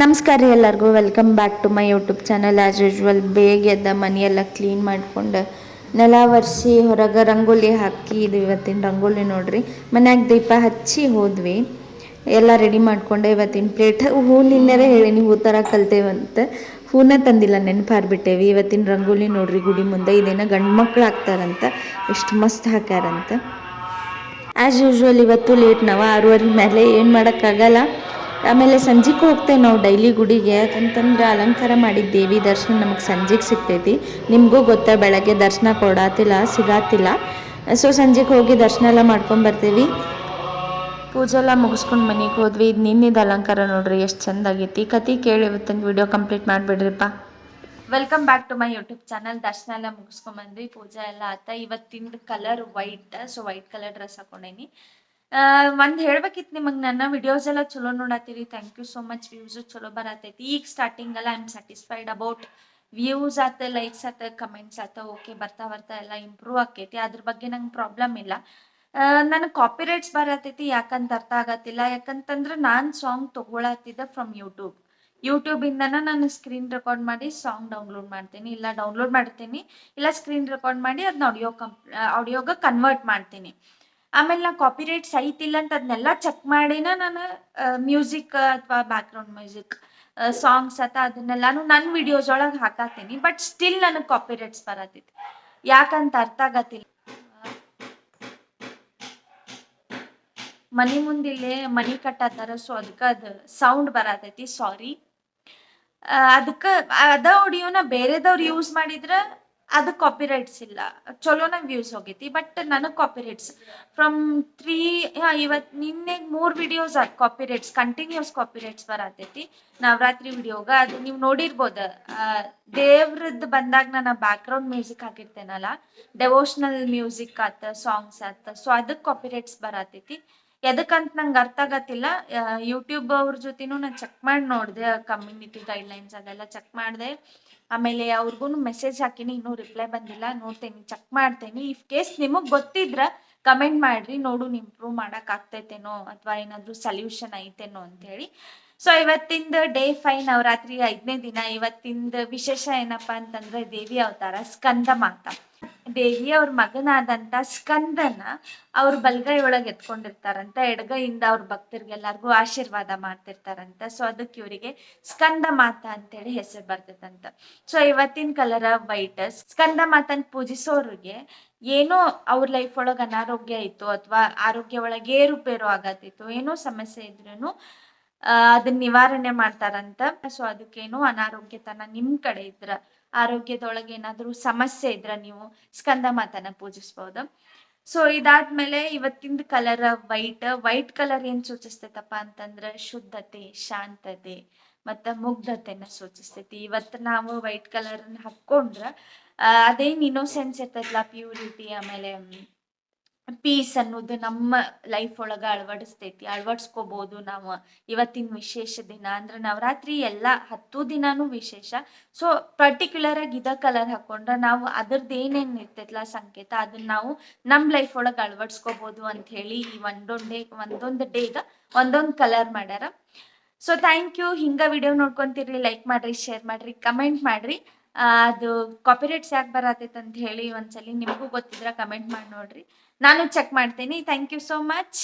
ನಮಸ್ಕಾರ ರೀ ಎಲ್ಲರಿಗೂ. Welcome back to my YouTube channel as usual ಬೇಗ ಎದ್ದ ಮನೆಯೆಲ್ಲ ಕ್ಲೀನ್ ಮಾಡಿಕೊಂಡು ನೆಲ ಒರೆಸಿ ಹೊರಗೆ ರಂಗೋಲಿ ಹಾಕಿ ಇದು ಇವತ್ತಿನ ರಂಗೋಲಿ ನೋಡ್ರಿ. ಮನ್ಯಾಗ ದೀಪ ಹಚ್ಚಿ ಹೋದ್ವಿ. ಎಲ್ಲ ರೆಡಿ ಮಾಡಿಕೊಂಡೆ ಇವತ್ತಿನ ಪ್ಲೇಟ್ ಹೂ ನಿನ್ನೆರೆ ಹೇಳೀನಿ ಹೂ ಥರ ಕಲ್ತೇವಂತ. ಹೂನ ತಂದಿಲ್ಲ, ನೆನಪಾರ್ಬಿಟ್ಟೇವಿ. ಇವತ್ತಿನ ರಂಗೋಲಿ ನೋಡ್ರಿ, ಗುಡಿ ಮುಂದೆ ಇದೇನ ಗಂಡು ಮಕ್ಳು ಹಾಕ್ತಾರಂತ. ಎಷ್ಟು ಮಸ್ತ್ ಹಾಕ್ಯಾರಂತ. ಆ್ಯಸ್ ಯೂಶ್ವಲ್ ಇವತ್ತು ಲೇಟ್ ನಾವು. ಆರೂವರೆ ಮೇಲೆ ಏನು ಮಾಡೋಕ್ಕಾಗಲ್ಲ. ಆಮೇಲೆ ಸಂಜೆಗೆ ಹೋಗ್ತೇವೆ ನಾವು ಡೈಲಿ ಗುಡಿಗೆ. ಯಾಕಂತಂದ್ರೆ ಅಲಂಕಾರ ಮಾಡಿದ ದೇವಿ ದರ್ಶನ ನಮಗೆ ಸಂಜೆಗೆ ಸಿಗ್ತೈತಿ. ನಿಮಗೂ ಗೊತ್ತಾ ಬೆಳಗ್ಗೆ ದರ್ಶನ ಕೊಡಾತಿಲ್ಲ ಸಿಗಾತಿಲ್ಲ. ಸೊ ಸಂಜೆಗೆ ಹೋಗಿ ದರ್ಶನ ಎಲ್ಲ ಮಾಡ್ಕೊಂಡು ಬರ್ತೀವಿ. ಪೂಜೆ ಎಲ್ಲ ಮುಗಿಸ್ಕೊಂಡು ಮನೆಗೆ ಹೋದ್ವಿ. ಇದು ನಿನ್ನಿದ ಅಲಂಕಾರ ನೋಡ್ರಿ ಎಷ್ಟು ಚಂದ ಆಗೈತಿ. ಕತಿ ಕೇಳಿ ಇವತ್ತಿನ video complete ಮಾಡಿಬಿಡ್ರಿಪ್ಪ. Welcome back to my YouTube channel ದರ್ಶನ ಎಲ್ಲ ಮುಗಿಸ್ಕೊಂಬಂದ್ವಿ ಪೂಜೆ ಎಲ್ಲ ಆತ. ಇವತ್ತಿನ colour white so white colour dress ಹಾಕೊಂಡೇನಿ. ಒಂದ್ ಹೇಳ್ಬೇಕಿತ್ತು ನಿಮಗೆ, ನನ್ನ ವಿಡಿಯೋಸ್ ಎಲ್ಲ ಚಲೋ ನೋಡತ್ತೀರಿ. Thank you so much views ಚಲೋ ಬರತೈತಿ. ಈಗ ಸ್ಟಾರ್ಟಿಂಗ್ ಎಲ್ಲ I am satisfied about views ಆತ ಲೈಕ್ಸ್ ಆತ ಕಮೆಂಟ್ಸ್ ಆತ ಓಕೆ ಬರ್ತಾ ಬರ್ತಾ ಎಲ್ಲ ಇಂಪ್ರೂವ್ ಆಕೈತಿ. ಅದ್ರ ಬಗ್ಗೆ ನಂಗೆ ಪ್ರಾಬ್ಲಮ್ ಇಲ್ಲ. ನನಗೆ ಕಾಪಿರೈಟ್ಸ್ ಬರತೈತಿ, ಯಾಕಂತ ಅರ್ಥ ಆಗತ್ತಿಲ್ಲ. ಯಾಕಂತಂದ್ರೆ ನಾನು ಸಾಂಗ್ ತಗೊಳತ್ತಿದ್ದೆ ಫ್ರಮ್ ಯೂಟ್ಯೂಬ್ ಯೂಟ್ಯೂಬ್ ಇಂದ ನಾನು ಸ್ಕ್ರೀನ್ ರೆಕಾರ್ಡ್ ಮಾಡಿ ಸಾಂಗ್ ಡೌನ್ಲೋಡ್ ಮಾಡ್ತೀನಿ. ಇಲ್ಲ ಡೌನ್ಲೋಡ್ ಮಾಡ್ತೀನಿ, ಇಲ್ಲ ಸ್ಕ್ರೀನ್ ರೆಕಾರ್ಡ್ ಮಾಡಿ ಅದನ್ನ ಆಡಿಯೋ ಕಂಪ್ ಆಡಿಯೋಗೆ ಕನ್ವರ್ಟ್ ಮಾಡ್ತೀನಿ. ಆಮೇಲೆ ನಾ ಕಾಪಿರೈಟ್ಸ್ ಇಲ್ಲ ಅಂತ ಅದನ್ನೆಲ್ಲ ಚೆಕ್ ಮಾಡಿನ ನಾನು ಮ್ಯೂಸಿಕ್ ಅಥವಾ ಬ್ಯಾಕ್ಗ್ರೌಂಡ್ ಮ್ಯೂಸಿಕ್ ಸಾಂಗ್ಸ್ ಅಥವಾ ಅದನ್ನೆಲ್ಲಾನು ನನ್ನ ವಿಡಿಯೋಸ್ ಒಳಗೆ ಹಾಕತ್ತೀನಿ. ಬಟ್ ಸ್ಟಿಲ್ ನನಗೆ ಕಾಪಿರೈಟ್ಸ್ ಬರತ್ತಿತ್ತು ಯಾಕಂತ ಅರ್ಥ ಆಗತ್ತಿಲ್ಲ. ಮನಿ ಮುಂದಿಲ್ಲೇ ಮನಿ ಕಟ್ಟತ್ತಾರ ಸೊ ಅದಕ್ಕೆ ಅದು ಸೌಂಡ್ ಬರತೈತಿ ಸಾರಿ ಅದಕ್ಕೆ ಅದ ಆಡಿಯೋನ ಬೇರೆದವ್ರು ಯೂಸ್ ಮಾಡಿದ್ರ ಅದು ಕಾಪಿರೈಟ್ಸ್ ಇಲ್ಲ. ಚಲೋನ ವ್ಯೂಸ್ ಹೋಗೈತಿ ಬಟ್ ನನಗೆ ಕಾಪಿರೈಟ್ಸ್ ಫ್ರಮ್ ತ್ರೀ ಇವತ್ ನಿನ್ನೆ ಮೂರು ವಿಡಿಯೋಸ್ ಅದು ಕಾಪಿರೈಟ್ಸ್ ಕಂಟಿನ್ಯೂಸ್ ಕಾಪಿರೈಟ್ಸ್ ಬರತೈತಿ. ನವರಾತ್ರಿ ವಿಡಿಯೋಗ ಅದು ನೀವು ನೋಡಿರ್ಬೋದು. ದೇವ್ರದ್ದು ಬಂದಾಗ ನಾನು ಬ್ಯಾಕ್ ಗ್ರೌಂಡ್ ಮ್ಯೂಸಿಕ್ ಹಾಕಿರ್ತೇನಲ್ಲ ಡೆವೋಷನಲ್ ಮ್ಯೂಸಿಕ್ ಆತ ಸಾಂಗ್ಸ್ ಆತ ಸೊ ಅದಕ್ಕೆ ಕಾಪಿರೈಟ್ಸ್ ಬರತೈತಿ. ಎದಕ್ಕಂತ ನಂಗೆ ಅರ್ಥ ಆಗತ್ತಿಲ್ಲ. ಯೂಟ್ಯೂಬ್ ಅವ್ರ ಜೊತೆನೂ ನಾನು ಚೆಕ್ ಮಾಡಿ ನೋಡಿದೆ ಕಮ್ಯುನಿಟಿ ಗೈಡ್ಲೈನ್ಸ್ ಅದೆಲ್ಲ ಚೆಕ್ ಮಾಡಿದೆ. ಆಮೇಲೆ ಅವ್ರಿಗೂ ಮೆಸೇಜ್ ಹಾಕಿನಿ, ಇನ್ನೂ ರಿಪ್ಲೈ ಬಂದಿಲ್ಲ. ನೋಡ್ತೇನೆ ಚೆಕ್ ಮಾಡ್ತೇನೆ. ಇಫ್ ಕೇಸ್ ನಿಮಗೆ ಗೊತ್ತಿದ್ರ ಕಮೆಂಟ್ ಮಾಡ್ರಿ. ನೋಡು ಇಂಪ್ರೂವ್ ಮಾಡಕ್ ಆಗ್ತೈತೇನೋ ಅಥವಾ ಏನಾದ್ರು ಸೊಲ್ಯೂಷನ್ ಐತೇನೋ ಅಂತ ಹೇಳಿ ಸೊ ಇವತ್ತಿಂದ ಡೇ ಫೈವ್ ನವರಾತ್ರಿ ಐದನೇ ದಿನ, ಇವತ್ತಿಂದ ವಿಶೇಷ ಏನಪ್ಪಾ ಅಂತಂದ್ರೆ ದೇವಿ ಅವತಾರ ಸ್ಕಂದ ಮಾತಾ ದೇವಿ ಅವ್ರ ಮಗನಾದಂತ ಸ್ಕಂದನ ಅವ್ರ ಬಲ್ಗೈ ಒಳಗೆ ಎತ್ಕೊಂಡಿರ್ತಾರಂತ, ಎಡಗೈಯಿಂದ ಅವ್ರ ಭಕ್ತರಿಗೆಲ್ಲರಿಗೂ ಆಶೀರ್ವಾದ ಮಾಡ್ತಿರ್ತಾರಂತ. ಸೊ ಅದಕ್ಕೆ ಇವರಿಗೆ ಸ್ಕಂದ ಮಾತಾ ಅಂತೇಳಿ ಹೆಸರು ಬರ್ತದಂತ ಸೊ ಇವತ್ತಿನ ಕಲರ್ ವೈಟ್. ಸ್ಕಂದ ಮಾತನ್ ಪೂಜಿಸೋರಿಗೆ ಏನೋ ಅವ್ರ ಲೈಫ್ ಒಳಗೆ ಅನಾರೋಗ್ಯ ಇತ್ತು ಅಥವಾ ಆರೋಗ್ಯ ಒಳಗೆ ಏರುಪೇರು ಆಗತ್ತಿತ್ತು, ಏನೋ ಸಮಸ್ಯೆ ಇದ್ರೂ ಅದನ್ನ ನಿವಾರಣೆ ಮಾಡ್ತಾರಂತ. ಸೊ ಅದಕ್ಕೇನು ಅನಾರೋಗ್ಯತನ ನಿಮ್ ಕಡೆ ಇದ್ರ. ಆರೋಗ್ಯದೊಳಗೆ ಏನಾದ್ರೂ ಸಮಸ್ಯೆ ಇದ್ರ ನೀವು ಸ್ಕಂದ ಮಾತನ ಪೂಜಿಸ್ಬಹುದು ಸೊ ಇದಾದ್ಮೇಲೆ ಇವತ್ತಿಂದ ಕಲರ್ ವೈಟ್ ವೈಟ್ ಕಲರ್ ಏನ್ ಸೂಚಿಸ್ತೈತಪ್ಪ ಅಂತಂದ್ರ ಶುದ್ಧತೆ, ಶಾಂತತೆ ಮತ್ತ ಮುಗ್ಧತೆನ ಸೂಚಿಸ್ತೈತಿ. ಇವತ್ತು ನಾವು ವೈಟ್ ಕಲರ್ ಹಾಕೊಂಡ್ರ ಅದೇನ್ ಇನ್ನೋಸೆನ್ಸ್ ಇರ್ತೈತಲ್ಲ ಪ್ಯೂರಿಟಿ ಆಮೇಲೆ ಪೀಸ್ ಅನ್ನೋದು ನಮ್ಮ ಲೈಫ್ ಒಳಗ ಅಳವಡಿಸ್ತೈತಿ. ಅಳವಡಿಸ್ಕೋಬಹುದು ನಾವು ಇವತ್ತಿನ ವಿಶೇಷ ದಿನ. ಅಂದ್ರೆ ನವರಾತ್ರಿ ಎಲ್ಲಾ ಹತ್ತು ದಿನಾನು ವಿಶೇಷ. ಸೊ ಪರ್ಟಿಕ್ಯುಲರ್ ಆಗಿ ಇದ ಕಲರ್ ಹಾಕೊಂಡ್ರೆ ನಾವು ಅದ್ರದ್ದು ಏನೇನ್ ಇರ್ತೈತಲ್ಲ ಸಂಕೇತ ಅದನ್ನ ನಾವು ನಮ್ ಲೈಫ್ ಒಳಗ ಅಳವಡಿಸ್ಕೋಬಹುದು ಅಂತ ಹೇಳಿ ಈ ಒಂದೊಂದ್ ಡೇ ಒಂದೊಂದ್ ಡೇಗ ಒಂದೊಂದ್ ಕಲರ್ ಮಾಡ್ಯಾರ. ಸೊ ಥ್ಯಾಂಕ್ ಯು ಹಿಂಗ ವಿಡಿಯೋ ನೋಡ್ಕೊಂತಿರ್ಲಿ ಲೈಕ್ ಮಾಡ್ರಿ ಶೇರ್ ಮಾಡ್ರಿ ಕಮೆಂಟ್ ಮಾಡ್ರಿ. ಅದು ಕಾಪಿರೈಟ್ಸ್ ಯಾಕೆ ಬರತೈತೆ ಅಂತ ಹೇಳಿ ಒಂದ್ಸಲಿ ನಿಮಗೂ ಗೊತ್ತಿದ್ರ ಕಮೆಂಟ್ ಮಾಡಿ ನೋಡ್ರಿ. ನಾನು ಚೆಕ್ ಮಾಡ್ತೀನಿ. Thank you so much